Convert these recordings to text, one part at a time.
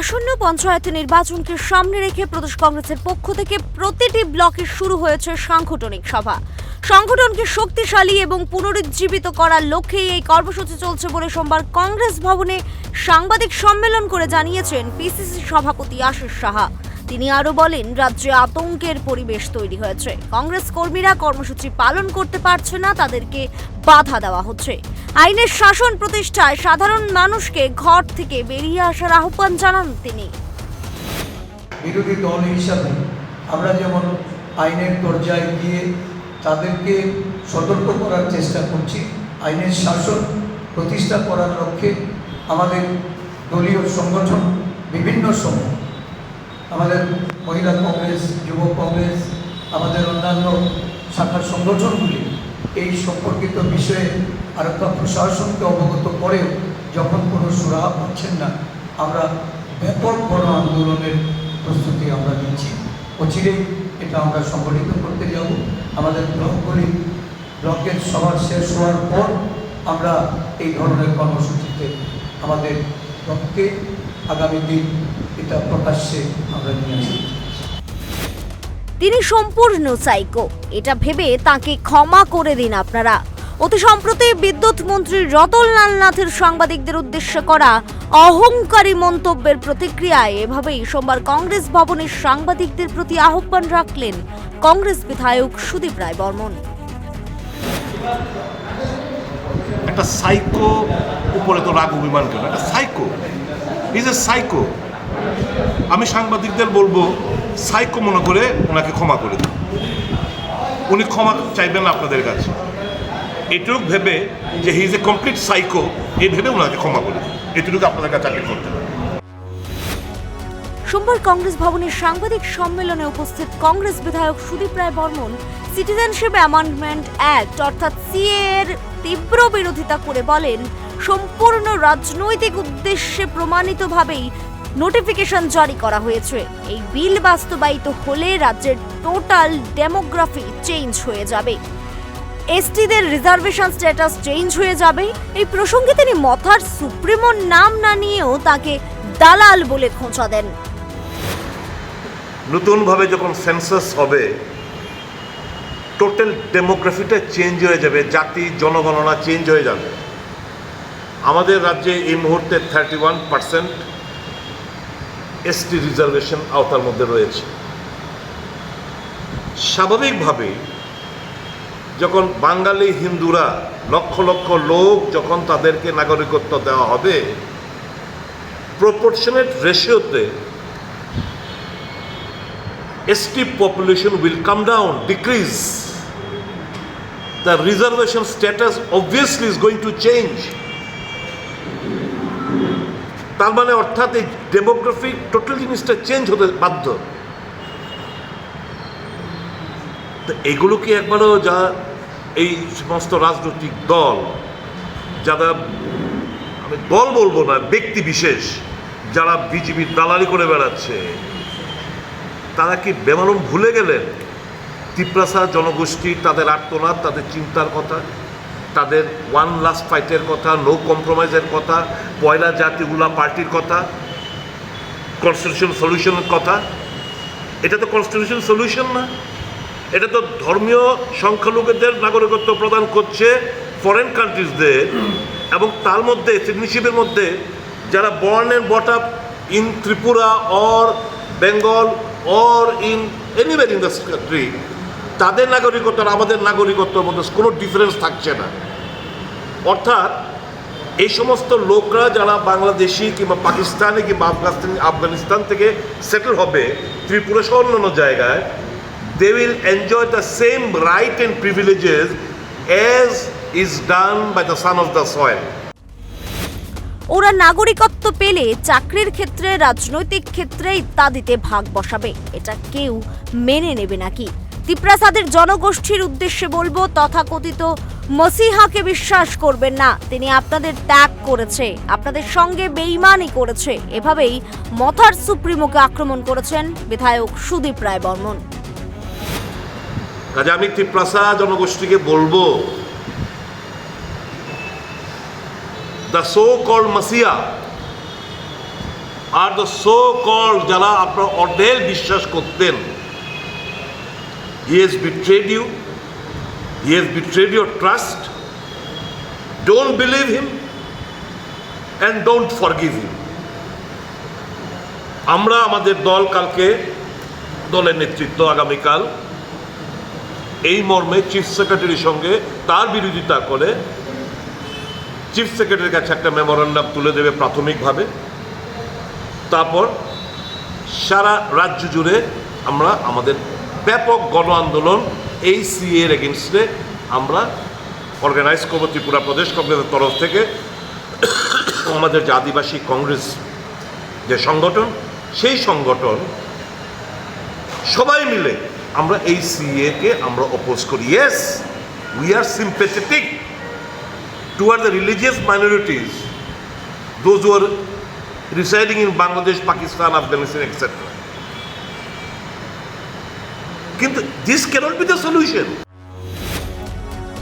আসন্ন পঞ্চায়েত নির্বাচনকে সামনে রেখে প্রদেশ কংগ্রেসের পক্ষ থেকে প্রতিটি ব্লকে শুরু হয়েছে সাংগঠনিক সভা। সংগঠনকে শক্তিশালী এবং পুনরুজ্জীবিত করার লক্ষ্যেই এই কর্মসূচি চলছে বলে সোমবার কংগ্রেস ভবনে সাংবাদিক সম্মেলন করে জানিয়েছেন পিসিসি সভাপতি আশিস সাহা। তিনি আরও বলেন, রাজ্যে আতঙ্কের পরিবেশ তৈরি হয়েছে। কংগ্রেস কর্মীরা কর্মসূচি পালন করতে পারছে না, তাদেরকে বাধা দেওয়া হচ্ছে। আইনের শাসন প্রতিষ্ঠায় সাধারণ মানুষকে ঘর থেকে বেরিয়ে আসার আহ্বান জানান তিনি। বিরোধী দল হিসাবে আমরা যেমন আইনের দরজায় গিয়ে তাদেরকে সতর্ক করার চেষ্টা করছি, আইনের শাসন প্রতিষ্ঠা করার লক্ষ্যে আমাদের দলীয় সংগঠন বিভিন্ন সময়, আমাদের মহিলা কংগ্রেস, যুব কংগ্রেস, আমাদের অন্যান্য শাখার সংগঠনগুলি এই সম্পর্কিত বিষয়ে আরেকটা প্রশাসনকে অবগত করেও যখন কোনো সুরাহা পাচ্ছেন না, আমরা ব্যাপক বড় আন্দোলনের প্রস্তুতি আমরা নিচ্ছি। অচিরেই এটা আমরা সংগঠিত করতে যাব। আমাদের ব্লকগুলি, ব্লকের সভা শেষ হওয়ার পর আমরা এই ধরনের কর্মসূচিতে আমাদের ব্লককে আগামী দিন এটা প্রকাশ্যে আমরা নিয়ে আসি। তিনি সম্পূর্ণ সাইকো এটা ভেবে তাকে ক্ষমা করে দিন আপনারা। অতি সম্প্রতি বিদ্যুৎ মন্ত্রী রতনলাল নাথের সাংবাদিকদের উদ্দেশ্যে করা অহংকারী মন্তব্যের প্রতিক্রিয়ায় এভাবেই সোমবার কংগ্রেস ভবনের সাংবাদিকদের প্রতি আহ্বান রাখলেন কংগ্রেস বিধায়ক সুদীপ রায় বর্মন। একটা সাইকো উপরে তো রাগ অভিমান কেন? একটা সাইকো ইজ এ সাইকো আমি সাংবাদিকদের বলব, সাইকো মনে করে ওনাকে ক্ষমা করে দিন। উনি ক্ষমা চাইবেন না আপনাদের কাছে। এটুক ভেবে যে he is a complete psycho এই ভেবে ওনাকে ক্ষমা করে দিন। এটুকু আপনাদের কাছে আগে করতে হবে সোমবার কংগ্রেস ভবনের সাংবাদিক সম্মেলনে উপস্থিত কংগ্রেস বিধায়ক Sudip Roy Barman citizenship amendment act, অর্থাৎ সিএ এর তীব্র বিরোধিতা করে বলেন, সম্পূর্ণ রাজনৈতিক উদ্দেশ্যে প্রমাণিতভাবেই নোটিফিকেশন জারি করা হয়েছে। এই বিল বাস্তবায়িত হলে রাজ্যের টোটাল ডেমোগ্রাফি চেঞ্জ হয়ে যাবে। এসটিদের রিজার্ভেশন স্ট্যাটাস চেঞ্জ হয়ে যাবে। এই প্রসঙ্গে তিনি মথার সুপ্রিমোর নাম না নিয়েও তাকে দালাল বলে খোঁচা দেন। নতুনভাবে যখন সেন্সাস হবে, টোটাল ডেমোগ্রাফিটা চেঞ্জ হয়ে যাবে, জাতি, জনগণনা চেঞ্জ হয়ে যাবে। আমাদের রাজ্যে এই মুহূর্তে thirty one percent ST reservation আওতার মধ্যে রয়েছে। স্বাভাবিকভাবে যখন বাঙালি হিন্দুরা লক্ষ লক্ষ লোক যখন তাদেরকে নাগরিকত্ব দেওয়া হবে proportionate রেশিওতে ST population will come down decrease the reservation status obviously is going to change তার মানে অর্থাৎ এই ডেমোগ্রাফিক টোটাল জিনিসটা চেঞ্জ হতে বাধ্য। তো এগুলো কি একবারও যা এই সমস্ত রাজনৈতিক দল, যারা আমি দল বলব না, ব্যক্তি বিশেষ, যারা বিজেপির দালালি করে বেড়াচ্ছে, তারা কি বেমালুম ভুলে গেলেন? তিপ্রাসা জনগোষ্ঠী, তাদের আর্তনাদ, তাদের চিন্তার কথা? তাদের ওয়ান লাস্ট ফাইটের কথা নো কম্প্রোমাইজের কথা, পয়লা জাতিগুলা পার্টির কথা কনস্টিটিউশন সলিউশনের কথা। এটা তো কনস্টিটিউশন সলিউশন না। এটা তো ধর্মীয় সংখ্যালঘুদের নাগরিকত্ব প্রদান করছে ফরেন কান্ট্রিজদের এবং তার মধ্যে সিটিজেনশিপের মধ্যে, যারা born and brought up in Tripura or Bengal or in anywhere in the country তাদের নাগরিকত্ব আর আমাদের নাগরিকত্বর মধ্যে কোনো ডিফারেন্স থাকছে না। অর্থাৎ এই সমস্ত লোকরা যারা বাংলাদেশি কিংবা পাকিস্তানি কিংবা আফগানিস্তান আফগানিস্তান থেকে সেটেল হবে, ত্রিপুরা সহ অন্যান্য জায়গায় they will enjoy the same right and privileges as is done by the son of the soil ওরা নাগরিকত্ব পেলে চাকরির ক্ষেত্রে, রাজনৈতিক ক্ষেত্রে ইত্যাদিতে ভাগ বসাবে। এটা কেউ মেনে নেবে নাকি তিপ্রাসাদের জনগোষ্ঠীর উদ্দেশ্যে বলব, তথাকথিত মসিহাকে বিশ্বাস করবেন না। তিনি আপনাদের ত্যাগ করেছে, আপনাদের সঙ্গে বেইমানি করেছে। এভাবেই মথার সুপ্রিমোকে আক্রমণ করেছেন বিধায়ক সুদীপ রায় বর্মন। কাজে আমি ত্রিপ্রাসা জনগোষ্ঠীকে বলব দ্য সো কল্ড মাসিয়া আর দ্য সো কল যারা আপনার অর্ধেক বিশ্বাস করতেন he has betrayed you he has betrayed your trust don't believe him and don't forgive him আমরা আমাদের দল কালকে দলের নেতৃত্ব আগামীকাল এই মর্মে চিফ সেক্রেটারির সঙ্গে তার বিরোধিতা করে চিফ সেক্রেটারির কাছে একটা মেমোরান্ডাম তুলে দেবে প্রাথমিকভাবে। তারপর সারা রাজ্য জুড়ে আমরা আমাদের ব্যাপক গণ আন্দোলন এই সিএর এগেনস্টে আমরা অর্গানাইজ করব ত্রিপুরা প্রদেশ কংগ্রেসের তরফ থেকে আমাদের যে আদিবাসী কংগ্রেস যে সংগঠন সেই সংগঠন সবাই মিলে আমরা এই সিএ কে আমরা অপোজ করি yes we are sympathetic toward the religious minorities those are residing in Bangladesh, Pakistan, Afghanistan, etc. কিন্তু this cannot be the solution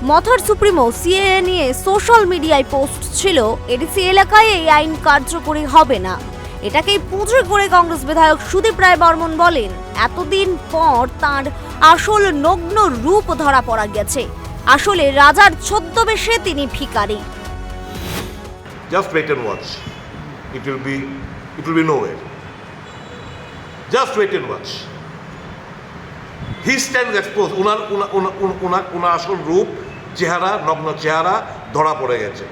মথার supremo CAA নিয়ে সোশ্যাল মিডিয়ায় পোস্ট ছিল এডিসি এলাকায় এই আইন কার্যকরী হবে না এটাকেই পুজো করে কংগ্রেস বিধায়ক সুদীপ রায় বর্মন বলেন এতদিন পর তার আসল নগ্ন রূপ ধরা পড়া গেছে আসলে রাজার ছদ্মবেশে তিনি Just wait and watch. It will be, it will be nowhere. Just wait and watch. উনা- উনার উনার আসল রূপ চেহারা নগ্ন চেহারা ধরা পড়ে গেছে।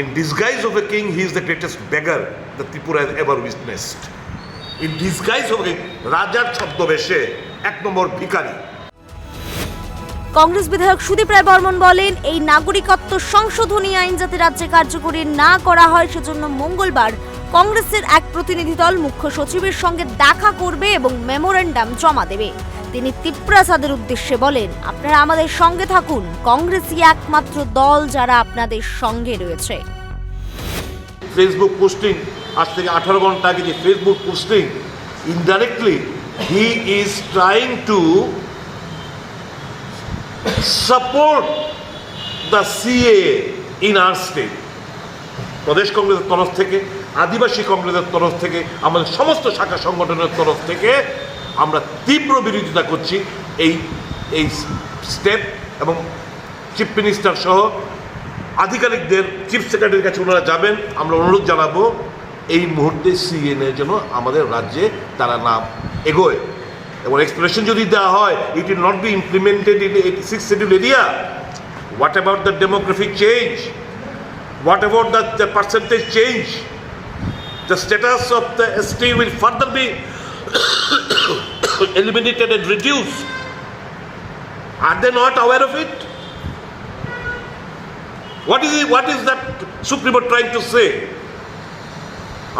In disguise of a king, he is the beggar that Tripura has ever witnessed. In disguise of a king, রাজার ছদ্মবেশে এক নম্বর ভিখারি। কংগ্রেস বিধায়ক সুদীপ রায় বর্মন বলেন এই নাগরিকত্ব সংশোধনী আইন যাতে রাজ্যে কার্যকরী না করা হয় সেজন্য মঙ্গলবার কংগ্রেসের এক প্রতিনিধি দল মুখ্য সচিবের সঙ্গে দেখা করবে এবং মেমোরেন্ডাম জমা দেবে। তিনি তিপ্রাসাদের উদ্দেশ্যে বলেন, আপনারা আমাদের সঙ্গে থাকুন। কংগ্রেসই একমাত্র দল যারা আপনাদের সঙ্গে রয়েছে। ফেসবুক পোস্টিং আজ থেকে আঠারো ঘণ্টা আগে যে Facebook posting indirectly he is trying to support the CA in our state প্রদেশ কংগ্রেসের তরফ থেকে। আদিবাসী কংগ্রেসের তরফ থেকে, আমাদের সমস্ত শাখা সংগঠনের তরফ থেকে আমরা তীব্র বিরোধিতা করছি। এই এই স্টেপ এবং চিফ মিনিস্টার সহ আধিকারিকদের, চিফ সেক্রেটারির কাছে ওনারা যাবেন। আমরা অনুরোধ জানাব, এই মুহূর্তে সিএনএর জন্য আমাদের রাজ্যে তারা নাম এগোয়। এবং এক্সপ্রেশন যদি দেওয়া হয় it will not be implemented in eighty six schedule area what about the demographic change What about the percentage change? The status of the ST will further be eliminated and reduced. Are they not aware of it? What is it, what is that Supremo trying to say?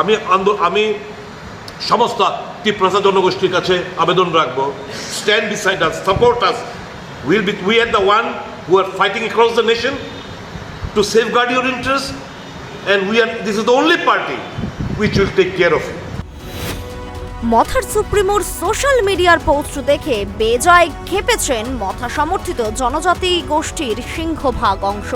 আমি আমি সমস্ত ত্রিপ্রাসা জনগোষ্ঠীর কাছে আবেদন রাখব stand beside us support us will be we are the one who are fighting across the nation to safeguard your interests and we are this is the only party which will take care of. you মথার সুপ্রিমোর social মিডিয়ার post দেখে বেজয় খেপেছেন মথা সমর্থিত জনজাতি গোষ্ঠীর সিংহভাগ অংশ।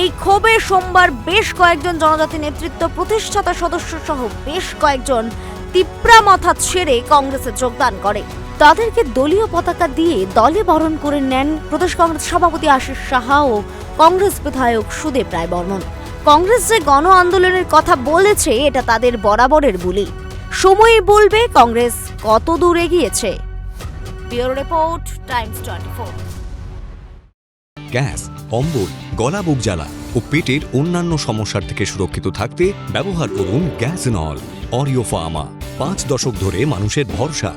এই ক্ষোভে সোমবার বেশ কয়েকজন জনজাতি নেতৃত্ব, প্রতিষ্ঠাতা সদস্য সহ বেশ কয়েকজন তিপ্রা মথা ছেড়ে কংগ্রেসে যোগদান করে। তাদেরকে দলীয় পতাকা দিয়ে দলে বরণ করে নেন প্রদেশ কংগ্রেস সভাপতি আশিস সাহা ও কংগ্রেস বিধায়ক সুদেব রায় বর্মন কংগ্রেস যে গণ আন্দোলনের কথা বলেছে, এটা তাদের বরাবরের বুলি। সময় বলবে কংগ্রেস কত দূর এগিয়েছে। গ্যাস অম্বল গলা বুক জ্বালা ও পেটের অন্যান্য সমস্যার থেকে সুরক্ষিত থাকতে ব্যবহার করুন গ্যাস নল, অরিও ফার্মা। পাঁচ দশক ধরে মানুষের ভরসা।